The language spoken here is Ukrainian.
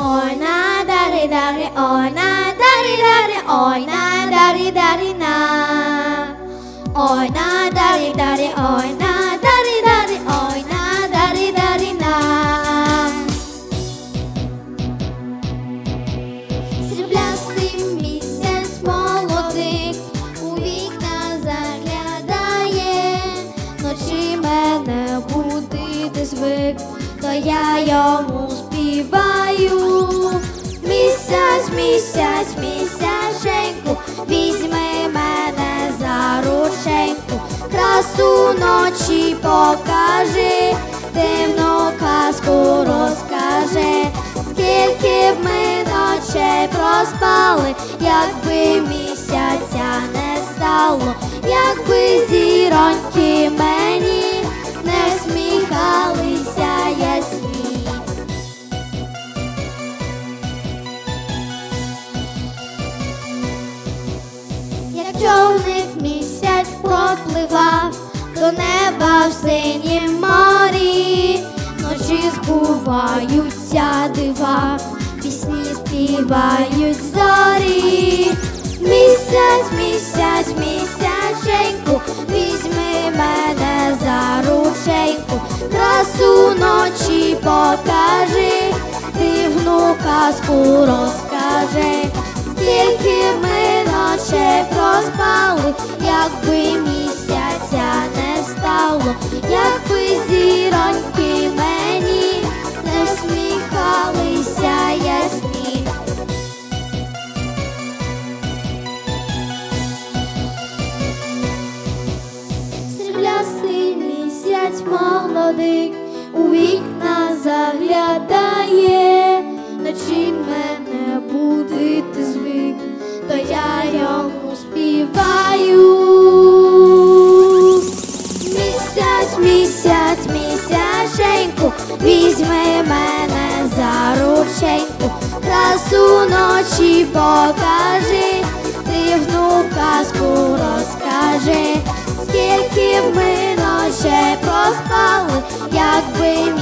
ой на дари дари, ой на дари дари, ой на дари дари на. Ой на дари дари, ой на дари дари, ой на дари дари на. Сріблястий місяць молодик у вікна заглядає, ночі мене будити звик, то я йому співаю. Місяць, місяценьку, візьми мене за рученьку, красу ночі покажи, дивну казку розкажи, скільки б ми ночей проспали, якби місяця не стало, якби зіроньки мені місяць пропливав до неба в синім морі, ночі збуваються дива, пісні співають зорі. Місяць, місяць, місяченьку, візьми мене за рученьку, красу ночі покажи, дивну казку розкажи, скільки ми ночей проспали, якби місяць молодик у вікна заглядає, ночі мене будити звик, то я йому співаю. Місяць, місяць, місяченьку, візьми мене за рученьку, красу ночі покажи, дивну казку розкажи, якби